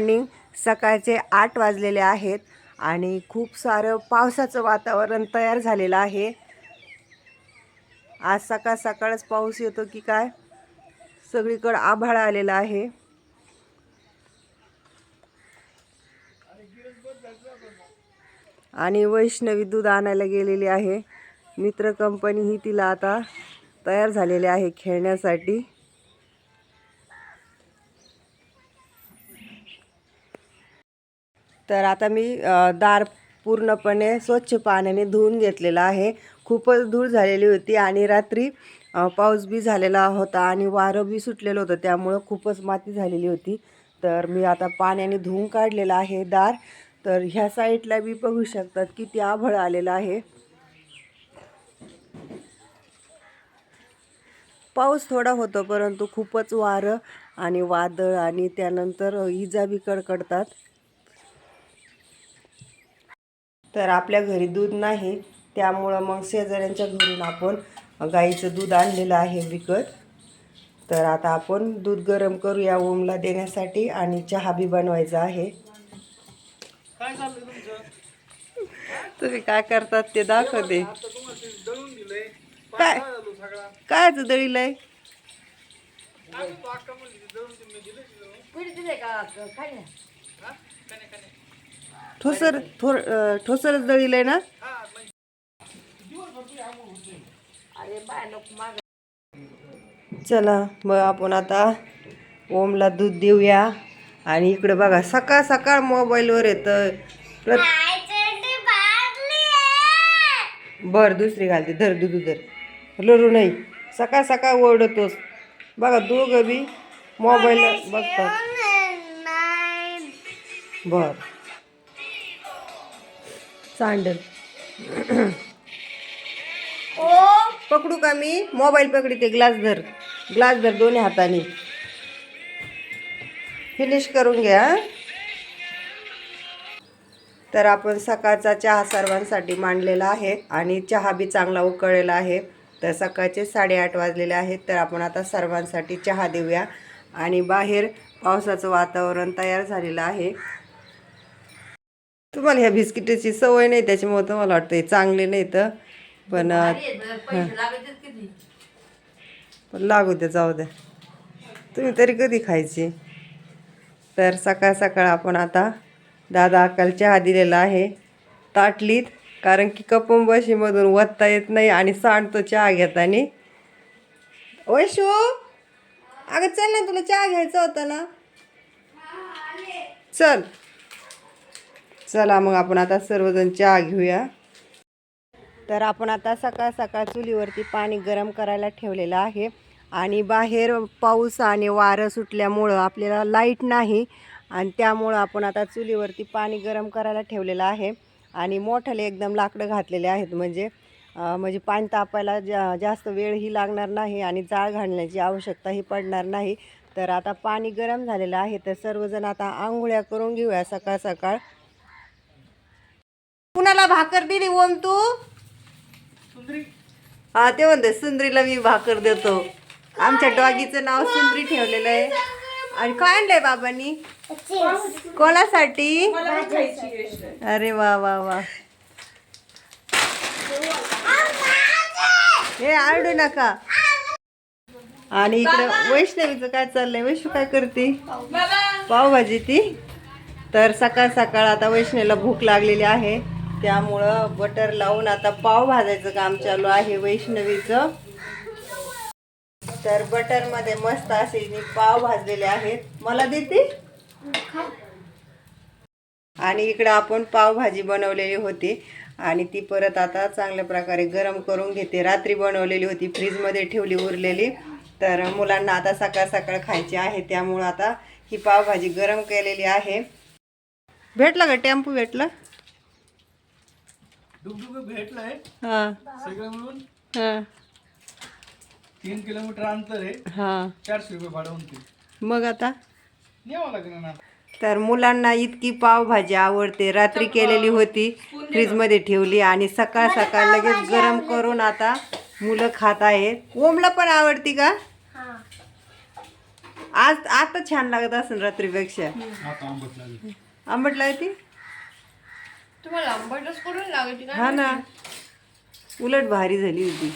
Morning सकाळचे आठ वाजलेले आहेत आणि खूप सारं पावसाचं वातावरण तयार झालेलं आहे. आज सकाळ सकाळच पाऊस येतो की काय? सगळीकडं आभाळ आलेला आहे. आणि वैष्णवी दूध आणायला गेलेली आहे. मित्र कंपनी ही तिला आता तयार झालेली आहे खेळण्यासाठी. तर आता मी दार पूर्णपणे स्वच्छ पाण्याने धुवून घेतलेलं आहे. खूपच धूळ झालेली होती आणि रात्री पाऊस बी झालेला होता आणि वारं बी सुटलेलं होतं त्यामुळं खूपच माती झालेली होती. तर मी आता पाण्याने धुवून काढलेलं आहे दार. तर ह्या साईडला बी बघू शकतात किती आभळ आलेलं आहे. पाऊस थोडा होतो परंतु खूपच वारं आणि वादळ आणि त्यानंतर इजा बी कडकडतात. तर आपल्या घरी दूध नाही त्यामुळं मग शेजाऱ्यांच्या घरून आपण गाईचं दूध आणलेलं आहे विकत. तर आता आपण दूध गरम करूया ओमला देण्यासाठी आणि चहा बी बनवायचा आहे. काय चाललंय तुमचं? तुम्ही काय करतात ते दाखवते काय? पाय झालो सगळा. काय दळीलंय? दिलं की? ठोसर थोर ठोसरच ठोसरच आहे ना? चला मग आपण आता ओमला दूध देऊया. आणि इकडे बघा सकाळ सकाळ मोबाईलवर येतं. प्रत बर दुसरी घालते. धर दूध धर. लरू नाही सकाळ सकाळ ओरडतोस. बघा दोघं बी मोबाईल बघतात. बर. सांडल. पकडू का मी? मोबाईल पकडते ग्लास धर. ग्लास धर दोन्ही हाताने. फिनिश करून घ्या तर आपण सकाळचा चहा सर्वांसाठी मांडलेला आहे आणि चहा बी चांगला उकळलेला आहे. तर सकाळचे साडेआठ वाजलेले आहेत तर आपण आता सर्वांसाठी चहा देऊया. आणि बाहेर पावसाचं वातावरण तयार झालेलं आहे. तुम्हाला ह्या बिस्किटाची सवय नाही त्याच्यामुळे तुम्हाला वाटतं हे चांगले नाही तर. पण पण लागू द्या जाऊ द्या. तुम्ही तरी कधी खायची? तर सकाळ सकाळ आपण आता दादा अक्काला चहा दिलेला आहे ताटलीत. कारण की कपंबशीमधून वत्ता येत नाही आणि सांडतो चहा घेताना. वैशू अगं चल ना तुला चहा घ्यायचा होता ना. चल. चला मग आपण आता सर्वजण चहा घेऊया. तर आपण आता सकाळ सकाळ चुलीवरती पाणी गरम करायला ठेवलेलं आहे. आणि बाहेर पाऊस आणि वारं सुटल्यामुळं आपल्याला लाइट नाही. आणि त्यामुळं आपण आता चुलीवरती पाणी गरम करायला ठेवलेलं आहे. आणि मोठाले एकदम लाकडं घातलेले आहेत. म्हणजे म्हणजे पाणी तापायला जा जास्त वेळही लागणार नाही आणि जाळ घालण्याची आवश्यकताही पडणार नाही. तर आता पाणी गरम झालेलं आहे. तर सर्वजण आता आंघोळ्या करून घेऊया सकाळ सकाळ. कुणाला भाकर दिली ओम तू? सुंदरी. हा ते म्हणते सुंदरीला मी भाकर देतो. आमच्या डॉगीचं नाव सुंदरी ठेवलेलं आहे. आणि काय आणलंय बाबांनी? कोणासाठी? अरे वा वा वा. हे आरडू नका. आणि इकडं वैष्णवीचं काय चाललंय? वैष्णू काय करते? पावभाजी ती? तर सकाळ सकाळ आता वैष्णवीला भूक लागलेली आहे. त्यामुळं बटर लावून आता पाव भाजायचं काम चालू आहे वैष्णवीचं. तर बटरमध्ये मस्त असे मी पाव भाजलेले आहेत. मला देते आणि इकडं आपण पावभाजी बनवलेली होती. आणि ती परत आता चांगल्या प्रकारे गरम करून घेते. रात्री बनवलेली होती फ्रीजमध्ये ठेवली उरलेली. तर मुलांना आता सकाळ सकाळ खायची आहे. त्यामुळं आता ही पावभाजी गरम केलेली आहे. भेटला का? टेम्पो भेटला? डुगडुग भेटलंय. हां. सगळं मिळून हां. तीन किलोमीटर अंतर आहे. हां. चारशे रुपये भाडं मग आता? न्यावं लागेल ना. तर मुलांना इतकी पावभाजी आवडते. रात्री केलेली होती फ्रीजमध्ये ठेवली आणि सकाळ सकाळ लगेच गरम करून आता मुलं खात आहेत. ओमला पण आवडती का? आज आता छान लागत असेल रात्रीपेक्षा. आंबट लागते? तुम्हाला आंबटच करून लागायची का हा ना. उलट भारी झाली होती.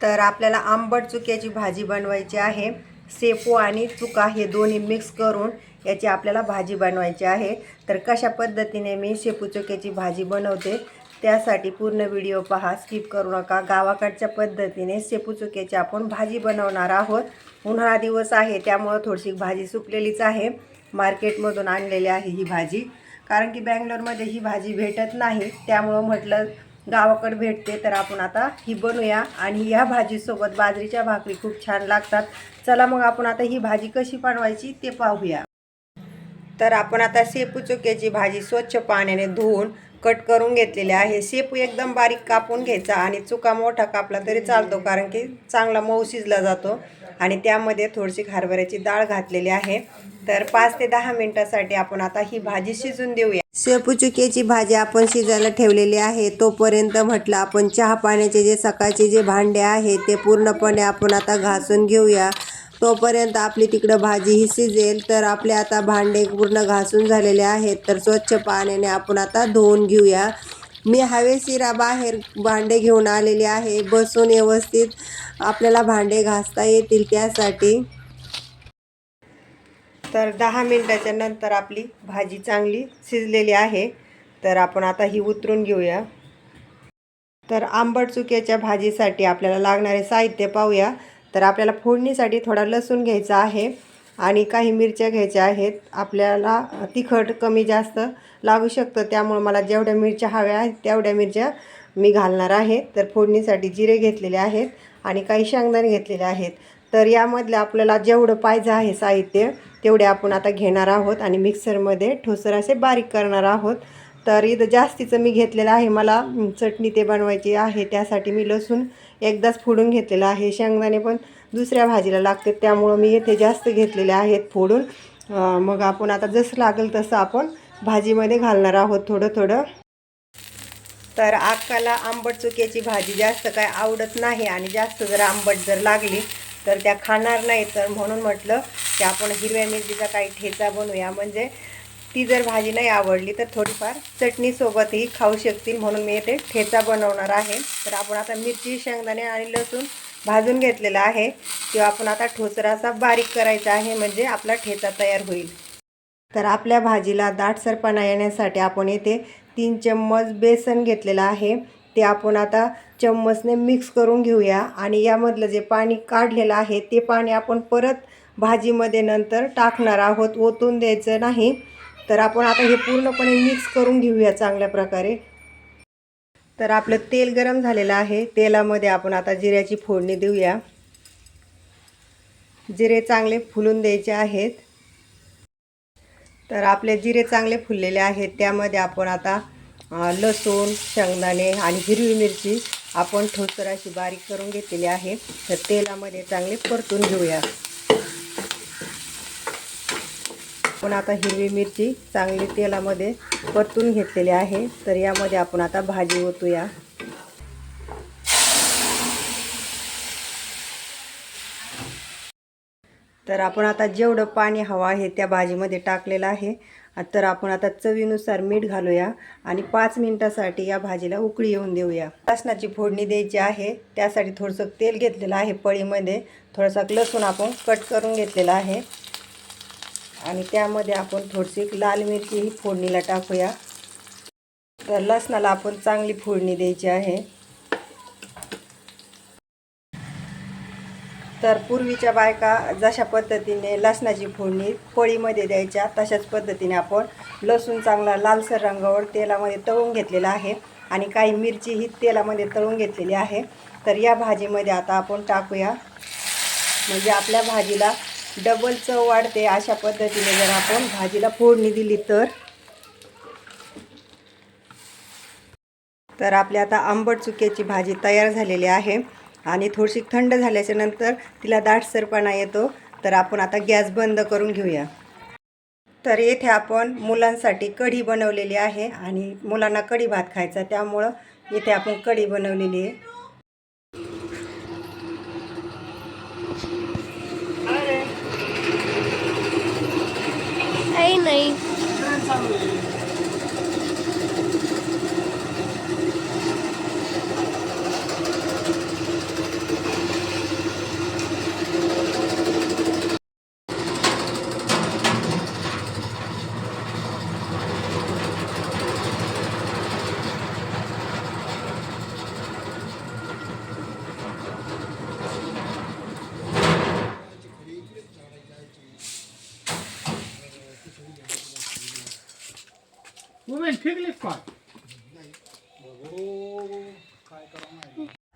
तर आपल्याला आंबट चुक्याची भाजी बनवायची आहे. सेपू आणि चुका हे दोन्ही मिक्स करून याची आपल्याला भाजी बनवायची आहे. तर कशा पद्धतीने मी शेपू चुक्याची भाजी बनवते त्यासाठी पूर्ण व्हिडिओ पहा. स्किप करू नका. गावाकडच्या पद्धतीने शेपू चुक्याची आपण भाजी बनवणार आहोत. उन्हाळा दिवस आहे त्यामुळं थोडीशी भाजी सुकलेलीच आहे. मार्केटमधून आणलेली आहे ही भाजी. कारण की बँगलोरमध्ये ही भाजी भेटत नाही. त्यामुळं म्हटलं गावाकडे भेटते तर आपण आता ही बनवूया आणि या भाजीसोबत बाजरीच्या भाकरी खूप छान लागतात. चला मग आपण आता ही भाजी कशी बनवायची ते पाहूया. तर आपण आता शेपू चुक्याची भाजी स्वच्छ पाण्याने धुवून कट करून घेतलेली आहे. शेपू एकदम बारीक कापून घ्यायचा आणि चुका मोठा कापला तरी चालतो कारण की चांगला मऊ शिजला जातो. आणि त्यामध्ये थोडीशी हरभऱ्याची डाळ घातलेली आहे. तर पाच ते दहा मिनिटासाठी आपण आता ही भाजी शिजून देऊया. शेपूचुक्याची भाजी आपण शिजायला ठेवलेली आहे. तोपर्यंत म्हटलं आपण चहा पाण्याचे जे सकाळचे जे भांडे आहे ते पूर्णपणे आपण आता घासून घेऊया. तोपर्यंत आपली तिकडं भाजी ही शिजेल. तर आपले आता भांडे पूर्ण घासून झालेले आहेत. तर स्वच्छ पाण्याने आपण आता धुवून घेऊया. मी हवेशीरा बाहेर भांडे घेऊन आलेले आहे. बसून व्यवस्थित आपल्याला भांडे घासता येतील त्यासाठी. तर दहा मिनटाच्या नंतर आपली भाजी चांगली शिजलेली आहे. तर आपण आता ही उतरून घेऊया. तर आंबट चुक्याच्या भाजीसाठी आपल्याला लागणारे साहित्य पाहूया. तर आपल्याला फोडणीसाठी थोडा लसूण घ्यायचा आहे. आणि काही मिरच्या घ्यायच्या आहेत. आपल्याला तिखट कमी जास्त लागू शकतं. त्यामुळे मला जेवढ्या मिरच्या हव्या आहेत तेवढ्या मिरच्या मी घालणार आहे. तर फोडणीसाठी जिरे घेतलेले आहेत आणि काही शेंगदाणे घेतलेले आहेत. तर यामधलं आपल्याला जेवढं पाहिजे आहे साहित्य तेवढे आपण आता घेणार आहोत आणि मिक्सरमध्ये ठोसर असे बारीक करणार आहोत. तर इथं जास्तीचं मी घेतलेलं आहे. मला चटणी ते बनवायची आहे त्यासाठी मी लसूण एकदाच फोडून घेतलेलं आहे. शेंगदाणे पण दुसऱ्या भाजीला लागते त्यामुळं मी येथे जास्त घेतलेले आहेत फोडून. मग आपण आता जसं लागेल तसं आपण भाजीमध्ये घालणार आहोत थोडं थोडं तर अक्काला आंबट चुक्याची भाजी जास्त काय आवडत नाही आणि जास्त जर आंबट जर लागली तर त्या खाणार नाही. तर म्हणून म्हटलं की आपण हिरव्या मिरचीचा काही ठेचा बनवूया. म्हणजे ती जर भाजी नाही आवडली तर थोडीफार चटणीसोबतही खाऊ शकतील म्हणून मी येथे ठेचा बनवणार आहे. तर आपण आता मिरची शेंगदाणे आणि लसूण भाजून घेतलेला आहे. किंवा आपण आता ठोसरासा बारीक करायचा आहे म्हणजे आपला ठेचा तयार होईल. तर आपल्या भाजीला दाटसरपणा येण्यासाठी आपण येथे तीन चम्मच बेसन घेतलेलं आहे. ते आपण आता चम्मचने मिक्स करून घेऊया आणि यामधलं जे पाणी काढलेलं आहे ते पाणी आपण परत भाजीमध्ये नंतर टाकणार आहोत. ओतून द्यायचं नाही. तर आपण आता हे पूर्णपणे मिक्स करून घेऊया चांगल्या प्रकारे. तर आपलं तेल गरम झालेलं आहे. तेलामध्ये आपण आता जिऱ्याची फोडणी देऊया. जिरे चांगले फुलून द्यायचे आहेत. तर आपले जिरे चांगले फुललेले आहेत. त्यामध्ये आपण आता लसूण शेंगदाणे आणि हिरवी मिरची आपण ठोसर अशी बारीक करून घेतलेली आहे. तर तेलामध्ये चांगले परतून घेऊया. आपण आता हिरवी मिरची चांगली तेलामध्ये परतून घेतलेली आहे. तर यामध्ये आपण आता भाजी ओतूया. तर आपण आता जेवढं पाणी हवं आहे त्या भाजीमध्ये टाकलेलं आहे. तर आपण आता चवीनुसार मीठ घालूया आणि पाच मिनिटासाठी या भाजीला उकळी येऊन देऊया. लसणाची फोडणी द्यायची आहे. त्यासाठी थोडंसं तेल घेतलेलं आहे पळीमध्ये. थोडासा लसूण आपण कट करून घेतलेला आहे. आणि त्यामध्ये आपण थोडीशी लाल मिरची ही फोडणीला टाकूया. तर लसणाला आपण चांगली फोडणी द्यायची आहे. तर पूर्वीच्या बायका जशा पद्धतीने लसणाची फोडणी पोळीमध्ये द्यायच्या तशाच पद्धतीने आपण लसूण चांगला लालसर रंगावर तेलामध्ये तळून घेतलेला आहे आणि काही मिरची ही तेलामध्ये तळून घेतलेली आहे. तर या भाजीमध्ये आता आपण टाकूया. म्हणजे आपल्या भाजीला डबल चव वाढते अशा पद्धतीने जर आपण भाजीला फोडणी दिली तर. तर आपली आता आंबट चुक्याची भाजी तयार झालेली आहे आणि थोडीशी थंड झाल्याच्यानंतर तिला दाटसरपणा येतो. तर आपण आता गॅस बंद करून घेऊया. तर येथे आपण मुलांसाठी कढी बनवलेली आहे आणि मुलांना कढी भात खायचा त्यामुळं येथे आपण कढी बनवलेली आहे. Saúde.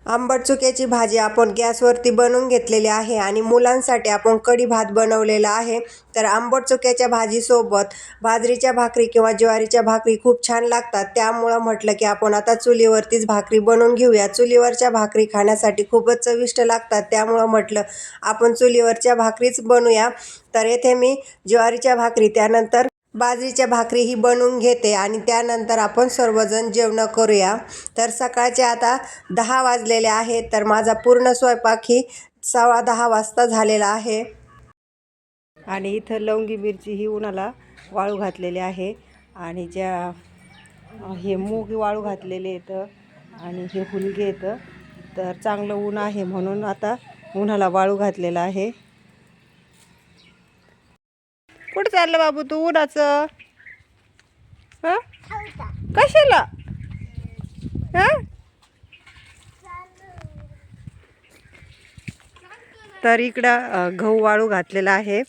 आंबट चुक्याची भाजी आपण गॅसवरती बनवून घेतलेली आहे आणि मुलांसाठी आपण कढी भात बनवलेला आहे. तर आंबट चुक्याच्या भाजीसोबत बाजरीच्या भाकरी किंवा ज्वारीच्या भाकरी खूप छान लागतात. त्यामुळं म्हटलं की आपण आता चुलीवरतीच भाकरी बनवून घेऊया. चुलीवरच्या भाकरी खाण्यासाठी खूपच चविष्ट लागतात. त्यामुळं म्हटलं आपण चुलीवरच्या भाकरीच बनवूया तर येथे मी ज्वारीच्या भाकरी त्यानंतर बाजरीच्या भाकरी ही बनवून घेते आणि त्यानंतर आपण सर्वजण जेवणं करूया. तर सकाळचे आता दहा वाजलेले आहेत तर माझा पूर्ण स्वयंपाक ही सव्वा दहा वाजता झालेला आहे. आणि इथं लवंगी मिरची ही उन्हाला वाळू घातलेली आहे. आणि ज्या हे मूग वाळू घातलेले येतं आणि हे हुलगे येतं तर चांगलं ऊन आहे म्हणून आता उन्हाला वाळू घातलेलं आहे. कुठं चाललं बाबू तू उन्हाचं? हां? कशाला? हां? तर इकडं गहू वाळू घातलेला आहे.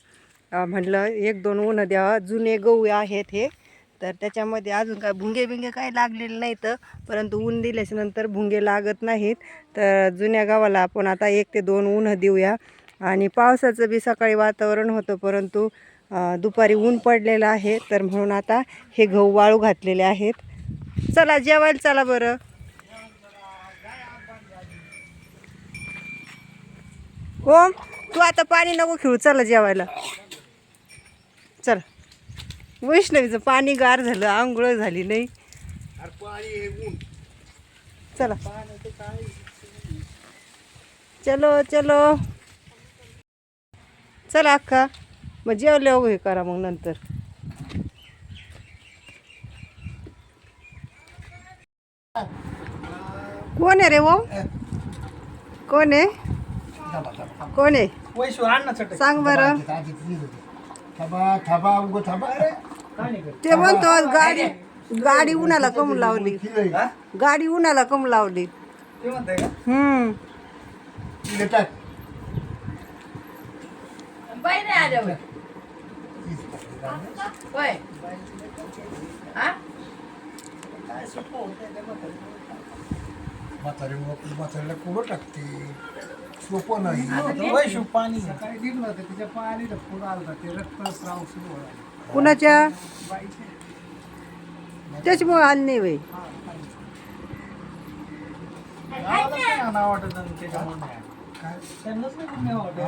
म्हटलं एक दोन ऊन द्यावा जुने गहू आहेत हे. तर त्याच्यामध्ये अजून काय भुंगे बिंगे काही लागलेले नाहीत. परंतु ऊन दिल्याच्या नंतर भुंगे लागत नाहीत. तर जुन्या गावाला आपण आता एक ते दोन ऊन देऊया. आणि पावसाचं बी सकाळी वातावरण होतं परंतु दुपारी ऊन पडलेलं आहे तर म्हणून आता हे गहू वाळू घातलेले आहेत. चला जेवायला चला बरं. ओम तू आता पाणी नको खेळू चला जेवायला. चल. वैष्णवीचं पाणी गार झालं आंघोळ झाली नाही हे चला. चलो चलो. चला अक्का. मग जेवले हे करा मग नंतर. कोण आहे रे ओम कोण आहे? कोण आहे? वैशू आण ना चटई. सांग बरं. ते म्हणतो गाडी गाडी उन्हाला कम लावली? गाडी उन्हाला कम लावली. हम्म. बाई नाही आल्या होय. हा म्हातारी म्हातारीला कुठं टाकते सोपं नाही वैशू पाणी सकाळी निघलं होतं तिच्या पाणीला पुढं आलं ते रक्तस्राव सुरू कुणाच्या त्याच्यामुळे आली नाही काय नाव वाटत त्याच्यामुळे. काय त्यांनाच नाही वाटत.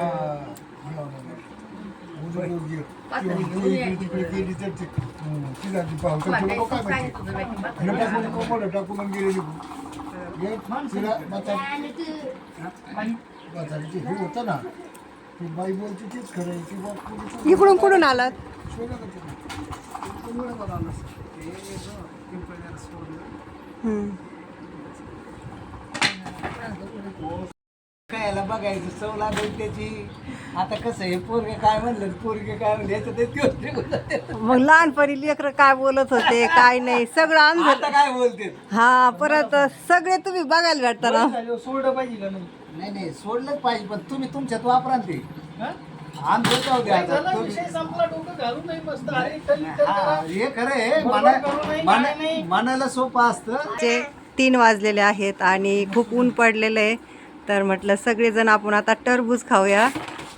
इकडून कुठून आलात शोधा का तिला? तुम्हाला बघा ना. ते जो पिंपळनेर सोडलं. हम्म. बघायचं चव लागेल त्याची आता कसं आहे पोरगे काय म्हणलं पोरगे काय म्हणले. मग लहानपणी लेकरं काय बोलत होते काय नाही सगळं आमचं आता काय बोलते हा परत सगळे तुम्ही बघायला भेटता ना सोडलं पाहिजे का नाही नाही नाही सोडलंच पाहिजे पण तुम्ही तुमच्यात वापरा ना ते हा? आमचं जाऊ द्या काय आता झालं? तुम्ही- विषय संपला डोकं घालून नाही बसतं अरे चल इथं हा, करा. हे खरं आहे बरोबर करू नाही, मना- काय नाही. मना- मनाला सोपं असतं तीन वाजलेले आहेत आणि खूप ऊन पडलेलं आहे तर म्हटलं सगळेजण आपण आता टरबूज खाऊया.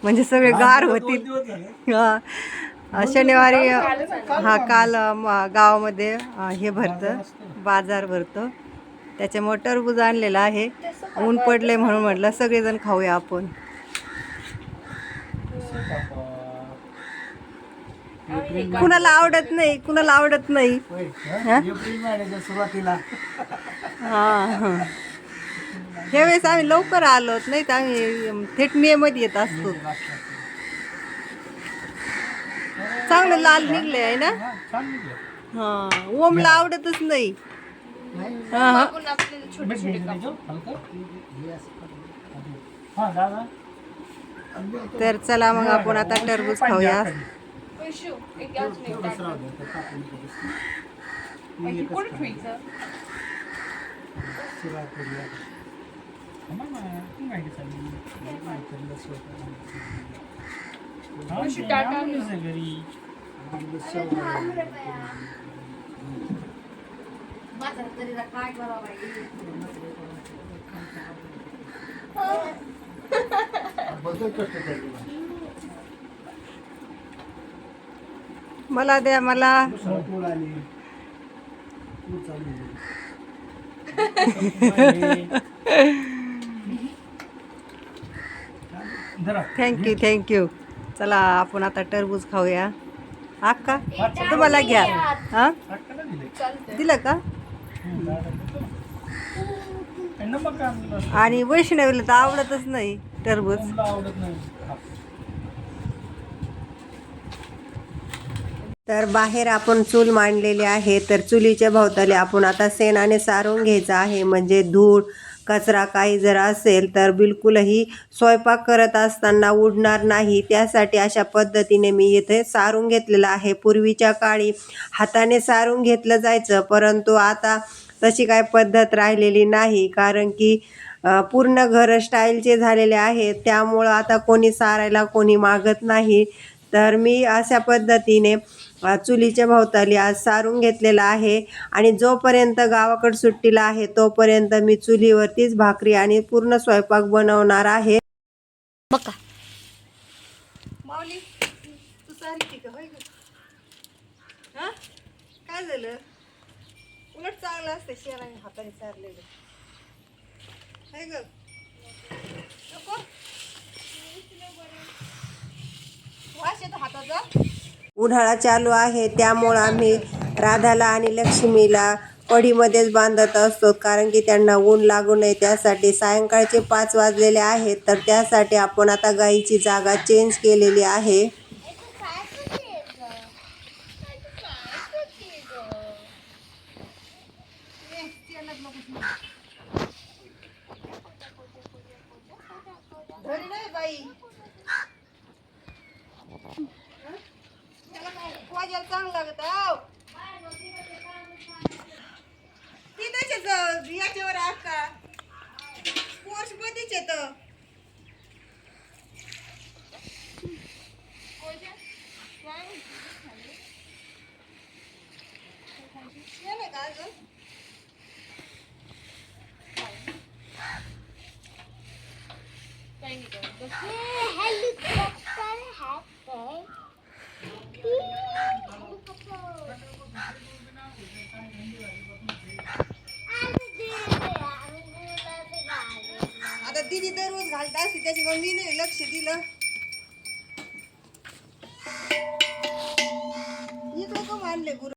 म्हणजे सगळे गार होतील. शनिवारी हा काल गावामध्ये हे भरतं. बाजार भरतो. त्याच्यामुळे टरबूज आणलेलं आहे. ऊन पडले म्हणून म्हटलं सगळेजण खाऊया आपण. कुणाला आवडत नाही कुणाला आवडत नाही. हा? ह्यावेळेस आम्ही लवकर आलो नाही तर आम्ही थेट मे मध्ये येत असतो. चांगलं लाल निघले आहे ना? हा, ओमला आवडतच नाही. हा तर चला मग आपण आता टरबूज खाऊया. टाटा घरी मला द्या मला भरपूर आली तू चालली धरा थँक्यू थँक्यू चला आपण आता टरबूज खाऊया. अक्का तुम्हाला घ्या. हा? दिले का? आणि वैष्णवीला तर आवडतच नाही टरबूज. मला आवडत नाही. हा. तर बाहेर आपण चूल मांडलेली आहे तर चुलीच्या भोवताली आपण आता शेणाने सारून घ्यायचं आहे म्हणजे धूळ कचरा काही जर असेल तर बिलकुलही स्वयंपाक करत असताना उडणार नाही. त्यासाठी अशा पद्धतीने मी इथे सारून घेतलेलं आहे. पूर्वीच्या काळी हाताने सारून घेतलं जायचं परंतु आता तशी काय पद्धत राहिलेली नाही कारण की पूर्ण घर स्टाईलचे झालेले आहेत त्यामुळं आता कोणी सारायला कोणी मागत नाही. तर मी अशा पद्धतीने चुलीच्या भोवताली आज सारून घेतलेला आहे. आणि जोपर्यंत गावाकडे सुट्टीला आहे तोपर्यंत मी चुलीवरतीच भाकरी आणि पूर्ण स्वयंपाक बनवणार आहे. बघा. माऊली तू सारी का? होय हा? काय झालं? उलट चांगलं असतं शेणाने हाताने ग? नको. येतो हाताचा उन्हाळा चालू आहे त्यामुळं आम्ही राधाला आणि लक्ष्मीला पडीमध्येच बांधत असतो कारण की त्यांना ऊन लागू नये त्यासाठी सायंकाळचे पाच वाजलेले आहेत तर त्यासाठी आपण आता गाईची जागा चेंज केलेली आहे चांगलं लागत ती तशीच याच्यावर अक्का स्पोर्ट्स मध्येच येतं येणार का अजून? काही नाही करत. बस. हेलिकॉप्टर है आता दिदी दररोज घालत असते मी नाही लक्ष दिलं.